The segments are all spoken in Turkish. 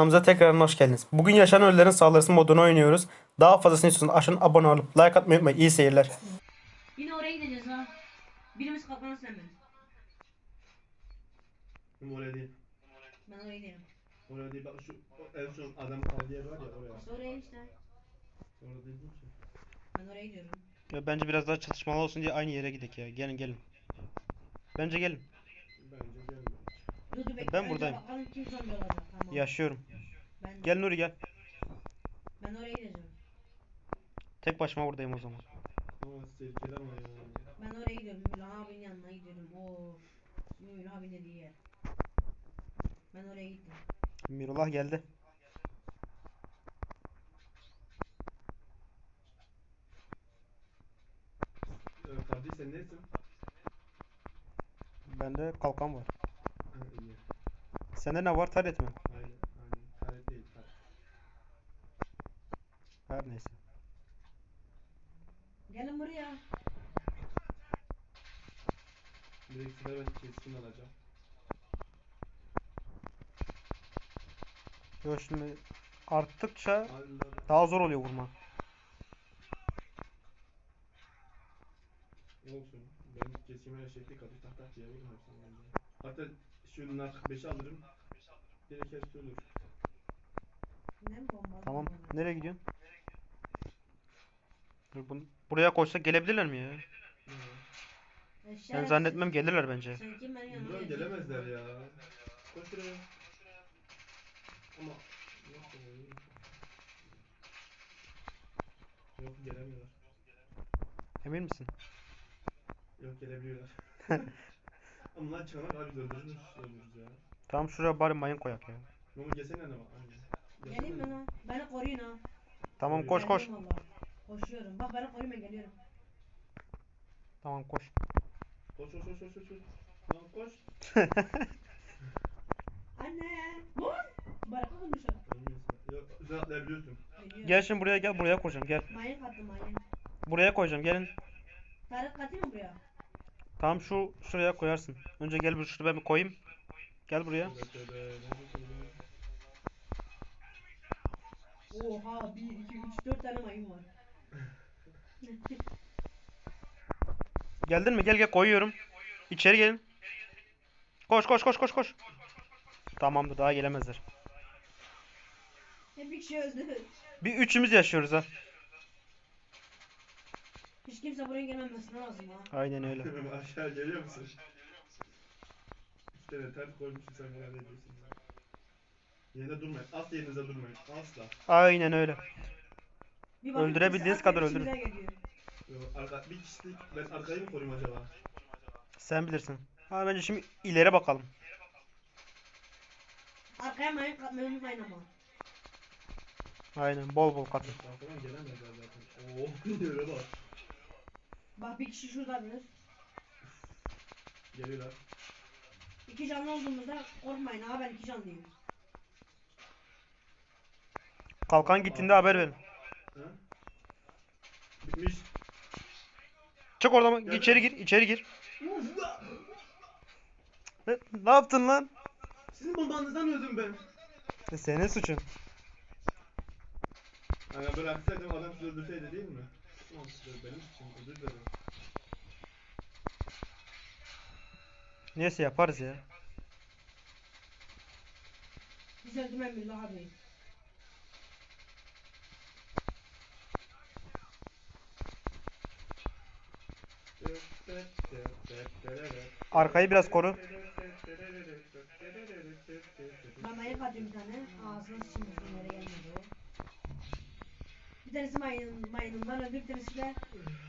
Kanalımıza tekrar hoş geldiniz. Bugün yaşanan ölülerin saldırısı modunu oynuyoruz. Daha fazlasını istiyorsanız aşağıdan abone olup like atmayı unutmayın. İyi seyirler. Yine oraya gideceğiz ha. Birimiz kalkmanız hemen. Ama oraya değil. Ben oraya gidelim. Oraya değil. Bak şu en son adam kaldığı yer var ya oraya. İşte oraya işte. Orada değil mi? Ben oraya gidiyorum. Ya bence biraz daha çatışmalı olsun diye aynı yere gidelim ya. Gelin gelin. Bence gelin. Bence gelmiyor. Ben buradayım. Yaşıyorum. Ben, Gel Nuri gel. ben oraya gideceğim. Tek başıma buradayım o zaman. Ama tehlikeli ama ya. Ben oraya gidiyorum. Mülha abinin yanına gidiyorum. Oo. Mülha abinin dediği yer. Ben oraya gittim. Mirullah geldi. Ee, Kardeş sen nesin? Bende kalkan var. Sende ne var? Taret mi? Aynen aynen. Taret değil taret. Her neyse. Gelin buraya. Size ben keskin alacağım. Yo şimdi arttıkça Allah. daha zor oluyor vurma. Ne olsun? Benim kesime şey tek atış tak tak diye hepsini bence. Hatta şu nar 5'i alırım. Direkt hepsi ölür. Ne bomba? Tamam. Nereye gidiyorsun? Dur, bun- buraya koysak gelebilirler mi ya? Ben zannetmem gelirler bence. Sen kim benim yanıma gelemezler ya. Koş şuraya. Ama. Yok gelemiyorlar. Emin misin? Yok gelebiliyorlar. Ama lan çanak abi öldürürüz öldürürüz ya. Tamam şuraya bari mayın koyak ya. Mama gelsene ne var? Geleyim ben ha. Beni koruyun ha. Tamam koş koş. Geldim valla. Koşuyorum. Bak beni koruyun ben geliyorum. Tamam koş. Koş koş koş koş koş. Lan koş. Anne. Vur. Bırak olmuş o. Ölmüyorsun. Yok sen atlayabiliyorsun. Gel şimdi buraya gel buraya koyacağım gel. Mayın kattım mayın. Buraya koyacağım gelin. Tarık katayım mı buraya? Tamam şu şuraya koyarsın. Önce gel bir şuraya bir koyayım. Gel buraya. Oha 1, 2, 3, 4 tane mayın var. Geldin mi? Gel gel koyuyorum. İçeri gelin. Koş koş koş koş koş. Tamamdır daha gelemezler. Hep bir kişi öldü. Bir üçümüz yaşıyoruz ha. Hiç kimse buraya gelmemesi lazım ha. Aynen öyle. Aşağı geliyor musun? İki tane ters koymuşsun sen herhalde ediyorsun. Yerinde durmayın. Asla yerinizde durmayın. Asla. Aynen öyle. Bir bakın Öldürebildiğiniz kimse kadar arkadaşım öldürün. bize geliyor. Yo, arka, bir kişilik ben arkayı mı koruyayım acaba? Sen bilirsin. Ha bence şimdi ileri bakalım. Arkaya mayın katmayı unutmayın ama. Aynen bol bol katın. Arkadan gelemezler zaten. Oo yere bak. Bak bir kişi şuradadır. Geliyorlar. İki canlı olduğumuzda korkmayın ha ben iki canlıyım. Kalkan gittiğinde haber verin. Ha? Bitmiş. Çık oradan içeri gir içeri gir. Ne, ne yaptın lan? Sizin bombanızdan öldüm ben. E, Senin suçun. Yani böyle atsaydım adam sizi öldürseydi değil mi? Tamam size benim için özür dilerim. Neyse yaparız ya. Biz öldürmem billah abi. Arkayı biraz koru. Ben mayın katıyorum bir tane. Sıçayım nereye gelmedi o. Bir tanesi mayın, mayınından öldü bir tanesi de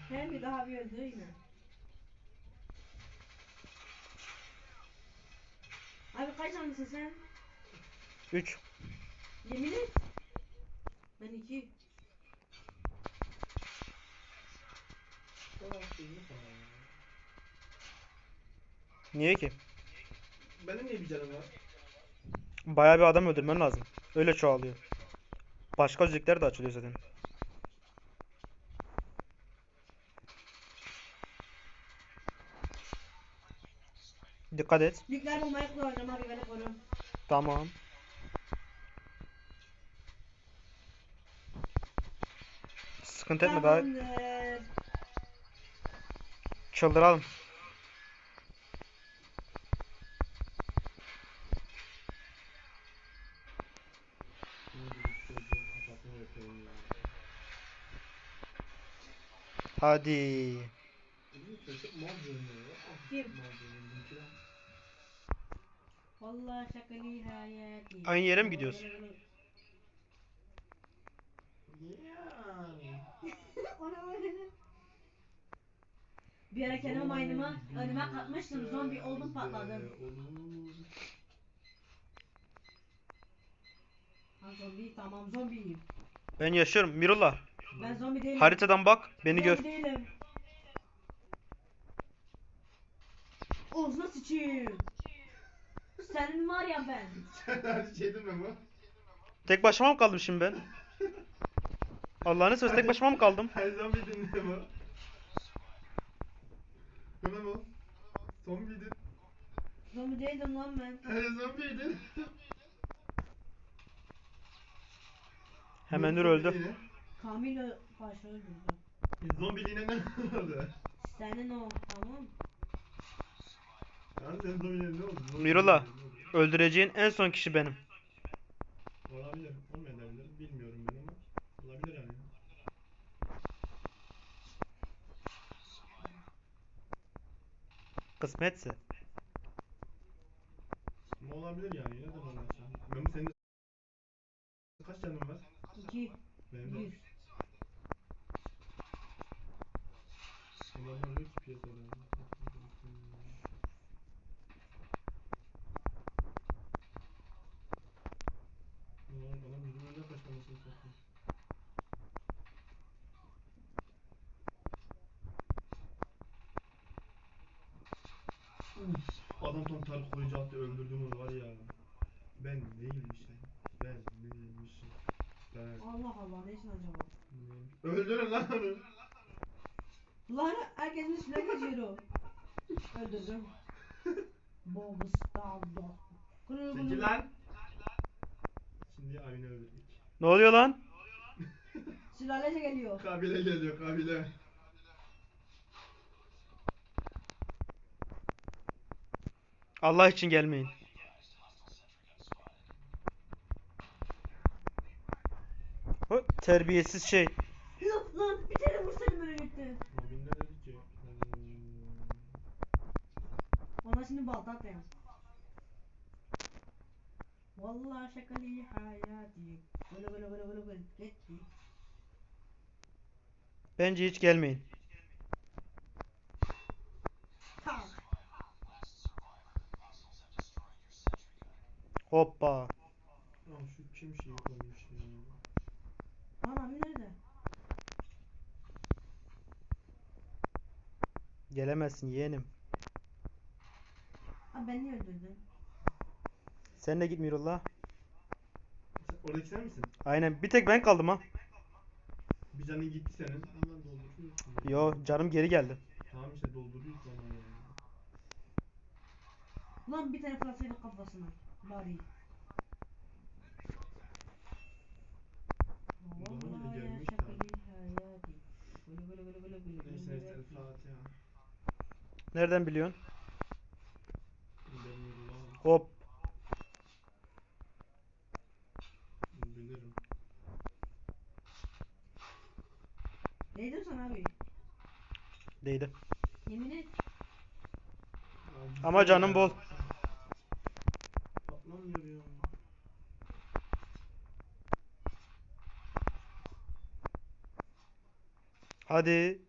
hem bir daha bir öldü yine. Abi kaç canlısın sen? 3. Yemin et. Ben iki. Niye ki? Benim niye bir canım var? Bayağı bir adam öldürmen lazım. Öyle çoğalıyor. Başka özellikler de açılıyor zaten. Dikkat et. Nükleer bombayı kullanacağım abi ben hep. Tamam. Sıkıntı etme daha. Tamamdır. Çıldıralım. Hadi. Kim? Aynı yere mi öyle. Bir ara kendime mayınıma önüme katmıştım. Zombi oldum patladım. Ha zombi tamam zombiyim. Ben yaşıyorum. Mirullah. Ben zombi değilim. Haritadan bak. Beni gör. Zombi değilim. Ağzına sıçayım. Senin var ya ben. Sen her şey deme mi? Tek başıma mı kaldım şimdi ben? Allah'ını seversen tek başıma mı kaldım? Her zaman bir dinle mi? Tamam o. Zombiydi. Zombi değildim lan ben. Her zombiydi. Hemen Nur öldü. Kamilo başı öldürdü. Zombiliğine ne oldu? Senin o tamam. Yani senin zombiliğine ne oldu? Zombiliğine ne oldu? Öldüreceğin en son kişi benim. Olabilir. Olmayabilir. Bilmiyorum ben ama. Olabilir yani. Kısmetse. Ama olabilir yani. Neden olmasın? Memo senin de... Kaç canın var? İki. Benim de. Yüz. Yok ki piyasada. Adam tam Tarık koyacaktı öldürdüm onu var ya. Ben neymişim? Ben neymişim? Ben Allah Allah ne için acaba? Öldürün lan onu. Lan herkesin üstüne geçiyor. Öldürdüm. Bombus daldı. Çekil lan. Şimdi Ayne öldürdük. Ne oluyor lan? Sülalece geliyor. Kabile geliyor kabile. Allah için gelmeyin. O terbiyesiz şey. Yok lan bir tane vursaydım öyle gitti. Hmm, Ona şimdi balta atayım. Vallahi şakali hayati. Böyle böyle böyle böyle böyle. Bence hiç gelmeyin. Hoppa. Aa şu kim şeyi koymuş ya. Lan abi nerede? Gelemezsin yeğenim. Abi ben niye öldürdün? Sen de git Mirullah. Sen, oradaki sen misin? Aynen bir tek ben kaldım ha. Bir canın gitti senin. Dolduruyorsun. ya. Yo canım geri geldi. Tamam işte dolduruyorsun ama ya. Lan bir tane fırlatsaydım kafasına. Bari. Daha bile Vallahi ya gelmiş şakali tabii. hayati. Böyle böyle böyle böyle böyle Neyse böyle neyse böyle. Fatiha. Nereden biliyorsun? Bilmiyorum. Hop. Bilirim. Neydim sana abi? Değdi. Yemin et. Ama canım bol. Patlamıyor ya. Hadi.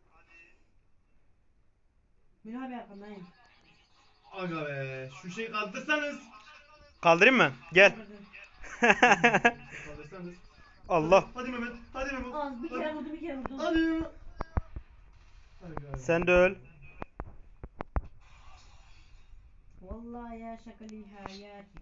Münir abi arkandayım. Aga be. Şu şeyi kaldırsanız. Kaldırayım mı? Gel. Kaldırsanız. Allah. Hadi Mehmet. Hadi Mehmet. Az bir kere vurdum bir kere vurdum. Hadi Mehmet. Aga. Sen de öl. Vallahi ya şakali hayati.